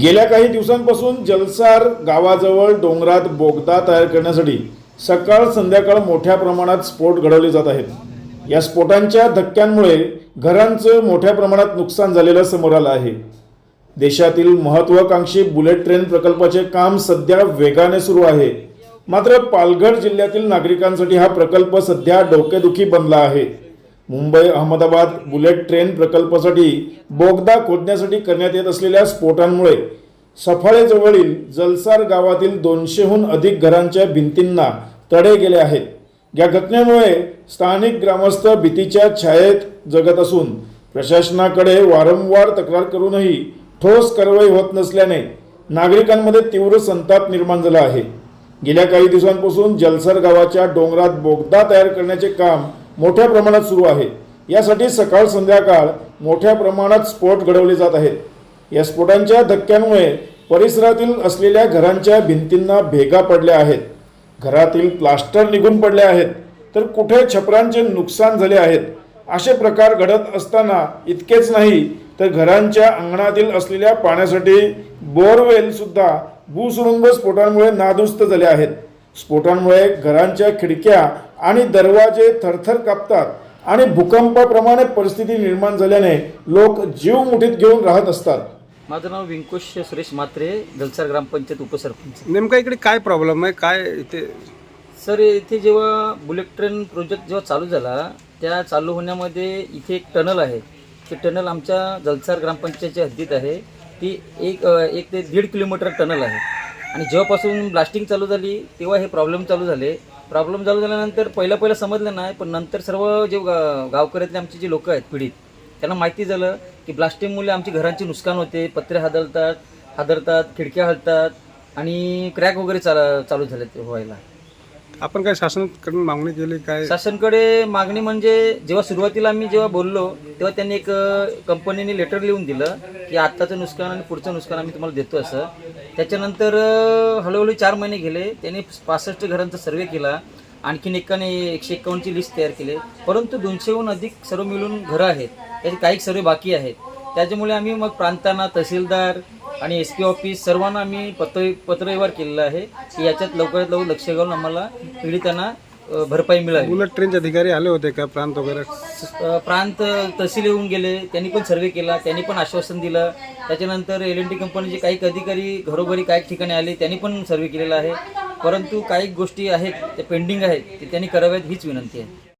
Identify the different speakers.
Speaker 1: गेल्या काही दिवसांपासून जलसार गावाजवळ डोंगरात बोगदा तयार करण्यासाठी सकाळ संध्याकाळ मोठ्या प्रमाणात स्फोट घडवले जात आहेत. या स्फोटांच्या धक्क्यांमुळे घरांचं मोठ्या प्रमाणात नुकसान झालेलं समोर आलं आहे. देशातील महत्वाकांक्षी बुलेट ट्रेन प्रकल्पाचे काम सध्या वेगाने सुरू आहे. मात्र पालघर जिल्ह्यातील नागरिकांसाठी हा प्रकल्प सध्या डोकेदुखी बनला आहे. मुंबई अहमदाबाद बुलेट ट्रेन प्रकल्पासाठी बोगदा खोदण्यासाठी करण्यात येत असलेल्या स्फोटांमुळे सफाळेजवळील जलसार गावातील दोनशेहून अधिक घरांच्या भिंतींना तडे गेले आहेत. या घटनेमुळे स्थानिक ग्रामस्थ भीतीच्या छायेत जगत असून प्रशासनाकडे वारंवार तक्रार करूनही ठोस कारवाई होत नसल्याने नागरिकांमध्ये तीव्र संताप निर्माण झाला आहे. गेल्या काही दिवसांपासून जलसर गावाच्या डोंगरात बोगदा तयार करण्याचे काम मोठ्या प्रमाणात सुरू आहे. यासाठी सकाळ संध्याकाळ मोठ्या प्रमाणात स्फोट घडवले जात आहेत. या स्फोटांच्या धक्क्यांमुळे परिसरातील असलेल्या घरांच्या भिंतींना भेगा पडल्या आहेत. घरातील प्लास्टर निघून पडले आहेत. तर कुठे छपरांचे नुकसान झाले आहेत? असे प्रकार घडत असताना इतकेच नाही तर घरांच्या अंगणातील असलेल्या पाण्यासाठी बोअरवेलसुद्धा भूसुरुंग स्फोटांमुळे नादुस्त झाले आहेत. स्फोटांमुळे घरांच्या खिडक्या आणि दरवाजे थरथर कापतात आणि भूकंपाप्रमाणे परिस्थिती निर्माण झाल्याने लोक जीव मुठीत घेऊन राहत असतात.
Speaker 2: माझं नाव व्यंकुश सुरेश मात्रे दलसार ग्रामपंचायत उपसरपंच.
Speaker 3: नेमका इकडे काय प्रॉब्लेम आहे? काय इथे?
Speaker 2: सर इथे जेव्हा बुलेट ट्रेन प्रोजेक्ट जेव्हा चालू झाला त्या चालू होण्यामध्ये इथे एक टनल आहे. ते टनल आमच्या जलसार ग्रामपंचायतच्या हद्दीत आहे. ती एक एक ते दीड किलोमीटर टनल आहे. आणि जेव्हापासून ब्लास्टिंग चालू झाली तेव्हा हे प्रॉब्लेम चालू झाले. प्रॉब्लेम चालू झाल्यानंतर पहिलं पहिलं समजलं नाही पण नंतर सर्व जे गा गावकऱ्यातले आमचे जे लोक आहेत पीडित त्यांना माहिती झालं की ब्लास्टिंगमुळे आमची घरांचे नुकसान होते पत्रे हादरतात हादरतात खिडक्या हलतात आणि क्रॅक वगैरे चाला चालू झाले व्हायला.
Speaker 3: आपण काय शासनाकडून मागणी केली काय?
Speaker 2: शासनकडे मागणी म्हणजे जेव्हा सुरुवातीला आम्ही जेव्हा बोललो तेव्हा त्यांनी एक कंपनीने लेटर लिहून दिलं की आत्ताचं नुकसान आणि पुढचं नुकसान आम्ही तुम्हाला देतो असं. त्याच्यानंतर हळूहळू चार महिने गेले. त्यांनी पासष्ट घरांचा सर्वे केला. आणखीन एकाने एकशे एक्कावन्नची लिस्ट तयार केली. परंतु दोनशेहून अधिक सर्व मिळून घरं आहेत. त्याचे काही सर्वे बाकी आहेत. त्याच्यामुळे आम्ही मग प्रांतांना तहसीलदार आणि एस पी ऑफिस सर्वांना आम्ही पत्र पत्रव्यवहार केलेला आहे की याच्यात लवकरात लवकर लक्ष घालून आम्हाला पीडितांना भरपाई मिळावी.
Speaker 3: बुलेट ट्रेनचे अधिकारी आले होते का प्रांत वगैरे?
Speaker 2: अ, प्रांत तहसील येऊन गेले त्यांनी पण सर्वे केला त्यांनी पण आश्वासन दिलं. त्याच्यानंतर एल एन टी कंपनीचे काही अधिकारी घरोघरी काही ठिकाणी आले त्यांनी पण सर्वे केलेला आहे. परंतु काही गोष्टी आहेत त्या पेंडिंग आहेत ते त्यांनी कराव्यात हीच विनंती आहे.